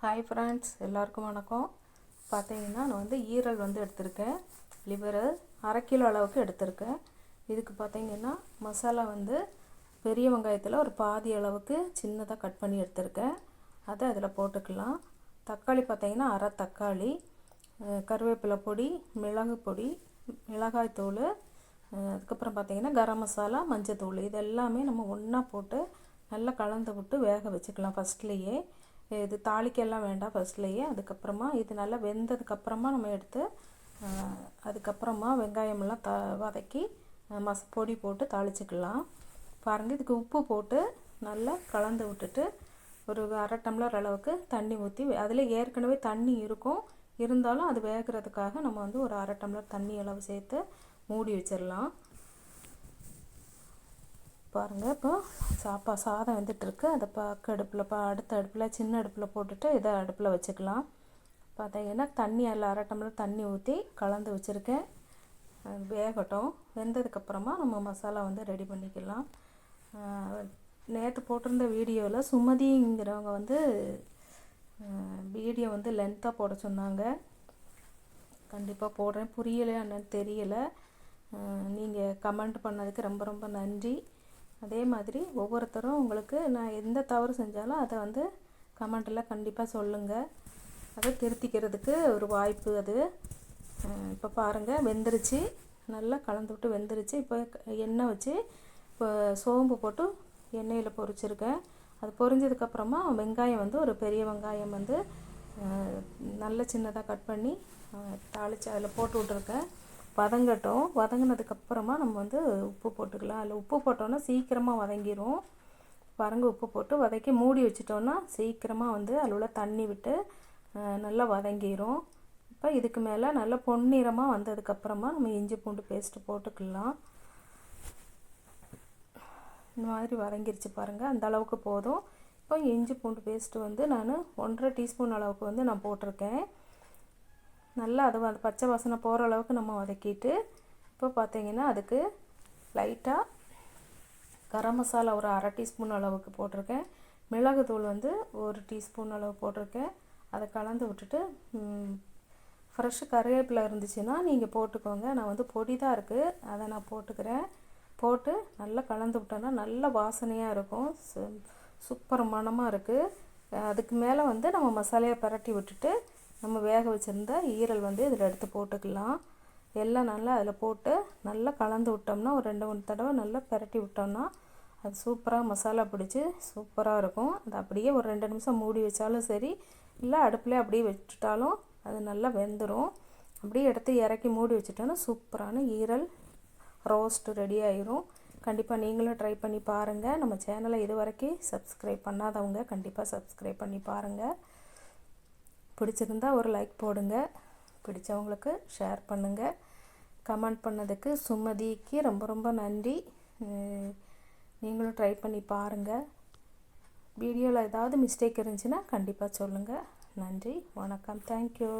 Hi friends எல்லாருக்கும் வணக்கம். பார்த்தீங்கன்னா நான் வந்து ஈரல் வந்து எடுத்திருக்கேன். லிவரு அரை கிலோ அளவுக்கு எடுத்திருக்கேன். இதுக்கு பார்த்தீங்கன்னா மசாலா வந்து பெரிய வெங்காயத்தில் ஒரு பாதி அளவுக்கு சின்னதாக கட் பண்ணி எடுத்திருக்கேன். அதை அதில் போட்டுக்கலாம். தக்காளி பார்த்தீங்கன்னா அரை தக்காளி கருவேப்பிலை பொடி மிளகு பொடி மிளகாய் தூள் அதுக்கப்புறம் பார்த்தீங்கன்னா கரம் மசாலா மஞ்சத்தூள். இது எல்லாமே நம்ம ஒன்றா போட்டு நல்லா கலந்து விட்டு வேக வச்சுக்கலாம் ஃபஸ்ட்லேயே இது தாளிக்கெல்லாம் வேண்டாம் ஃபஸ்ட்லேயே அதுக்கப்புறமா இது நல்லா வெந்ததுக்கப்புறமா நம்ம எடுத்து அதுக்கப்புறமா வெங்காயமெல்லாம் த வதக்கி மச பொடி போட்டு தாளிச்சிக்கலாம். பாருங்கள் இதுக்கு உப்பு போட்டு நல்லா கலந்து விட்டுட்டு ஒரு அரை டம்ளர் அளவுக்கு தண்ணி ஊற்றி அதில் ஏற்கனவே தண்ணி இருக்கும். இருந்தாலும் அது வேகிறதுக்காக நம்ம வந்து ஒரு அரை டம்ளர் தண்ணி அளவு சேர்த்து மூடி வச்சிடலாம். பாருங்கள் இப்போ சாப்பா சாதம் வந்துட்டுருக்கு. அதை பக்க அடுப்பில் பா அடுத்த அடுப்பில் சின்ன அடுப்பில் போட்டுட்டு இதை அடுப்பில் வச்சுக்கலாம். பார்த்தீங்கன்னா தண்ணி அதில் அரை டம்ளர் தண்ணி ஊற்றி கலந்து வச்சுருக்கேன். வேகட்டும். வெந்ததுக்கப்புறமா நம்ம மசாலா வந்து ரெடி பண்ணிக்கலாம். நேற்று போட்டிருந்த வீடியோவில் சுமதிங்கிறவங்க வந்து வீடியோ வந்து லென்த்தாக போட சொன்னாங்க. கண்டிப்பாக போடுறேன். புரியலையா என்னன்னு தெரியலை. நீங்கள் கமெண்ட் பண்ணதுக்கு ரொம்ப ரொம்ப நன்றி. அதே மாதிரி ஒவ்வொருத்தரும் உங்களுக்கு நான் எந்த தவறு செஞ்சாலும் அதை வந்து கமெண்ட்டில் கண்டிப்பாக சொல்லுங்கள் அதை திருத்திக்கிறதுக்கு ஒரு வாய்ப்பு அது. இப்போ பாருங்கள் வெந்துருச்சு. நல்லா கலந்து விட்டு வெந்துருச்சு. இப்போ எண்ணெய் வச்சு இப்போ சோம்பு போட்டு எண்ணெயில் பொரிச்சிருக்கேன். அது பொரிஞ்சதுக்கப்புறமா வெங்காயம் வந்து ஒரு பெரிய வெங்காயம் வந்து நல்ல சின்னதாக கட் பண்ணி தாளித்து அதில் போட்டு விட்ருக்கேன் வதங்கட்டும். வதங்கினதுக்கப்புறமா நம்ம வந்து உப்பு போட்டுக்கலாம். அதில் உப்பு போட்டோன்னா சீக்கிரமாக வதங்கிரும். பரங்கு உப்பு போட்டு வதக்கி மூடி வச்சிட்டோன்னா சீக்கிரமாக வந்து அதில் உள்ள தண்ணி விட்டு நல்லா வதங்கிரும். இப்போ இதுக்கு மேலே நல்லா பொன்னிறமாக வந்ததுக்கப்புறமா நம்ம இஞ்சி பூண்டு பேஸ்ட்டு போட்டுக்கலாம். இந்த மாதிரி வதங்கிருச்சு பாருங்கள் அந்த அளவுக்கு போதும். இப்போ இஞ்சி பூண்டு பேஸ்ட்டு வந்து நான் ஒன்றரை டீஸ்பூன் அளவுக்கு வந்து நான் போட்டிருக்கேன். நல்லா அது அந்த பச்சை வாசனை போகிற அளவுக்கு நம்ம வதக்கிட்டு இப்போ பார்த்தீங்கன்னா அதுக்கு லைட்டாக கரம் மசாலா ஒரு அரை டீஸ்பூன் அளவுக்கு போட்டிருக்கேன். மிளகுத்தூள் வந்து ஒரு டீஸ்பூன் அளவு போட்டிருக்கேன். அதை கலந்து விட்டுட்டு ஃப்ரெஷ் கருவேப்பிலை இருந்துச்சுன்னா நீங்கள் போட்டுக்கோங்க. நான் வந்து பொடி தான் இருக்குது அதை நான் போட்டுக்கிறேன். போட்டு நல்லா கலந்து விட்டோன்னா நல்ல வாசனையாக இருக்கும். சு- சூப்பர் மணமாக இருக்குது அதுக்கு மேலே வந்து நம்ம மசாலையை பரட்டி விட்டுட்டு நம்ம வேக வச்சுருந்த ஈரல் வந்து இதில் எடுத்து போட்டுக்கலாம். எல்லாம் நல்லா அதில் போட்டு நல்லா கலந்து விட்டோம்னா ஒரு ரெண்டு மூணு தடவை நல்லா பரட்டி விட்டோம்னா அது சூப்பராக மசாலா பிடிச்சி சூப்பராக இருக்கும். அது அப்படியே ஒரு ரெண்டு நிமிஷம் மூடி வச்சாலும் சரி இல்லை அடுப்பில் அப்படியே வச்சுட்டாலும் அது நல்லா வெந்துடும் அப்படியே எடுத்து இறக்கி மூடி வச்சுட்டோன்னா சூப்பரான ஈரல் ரோஸ்ட் ரெடி ஆயிரும். கண்டிப்பாக நீங்களும் ட்ரை பண்ணி பாருங்கள் நம்ம சேனலை இது வரைக்கும் சப்ஸ்கிரைப் பண்ணாதவங்க கண்டிப்பாக சப்ஸ்கிரைப் பண்ணி பாருங்கள் பிடிச்சிருந்தா ஒரு லைக் போடுங்க. பிடிச்சவங்களுக்கு ஷேர் பண்ணுங்கள் கமெண்ட் பண்ணதுக்கு சுமதிக்கு ரொம்ப ரொம்ப நன்றி. நீங்களும் ட்ரை பண்ணி பாருங்கள் வீடியோவில் ஏதாவது மிஸ்டேக் இருந்துச்சுன்னா கண்டிப்பாக சொல்லுங்கள் நன்றி வணக்கம். தேங்க்யூ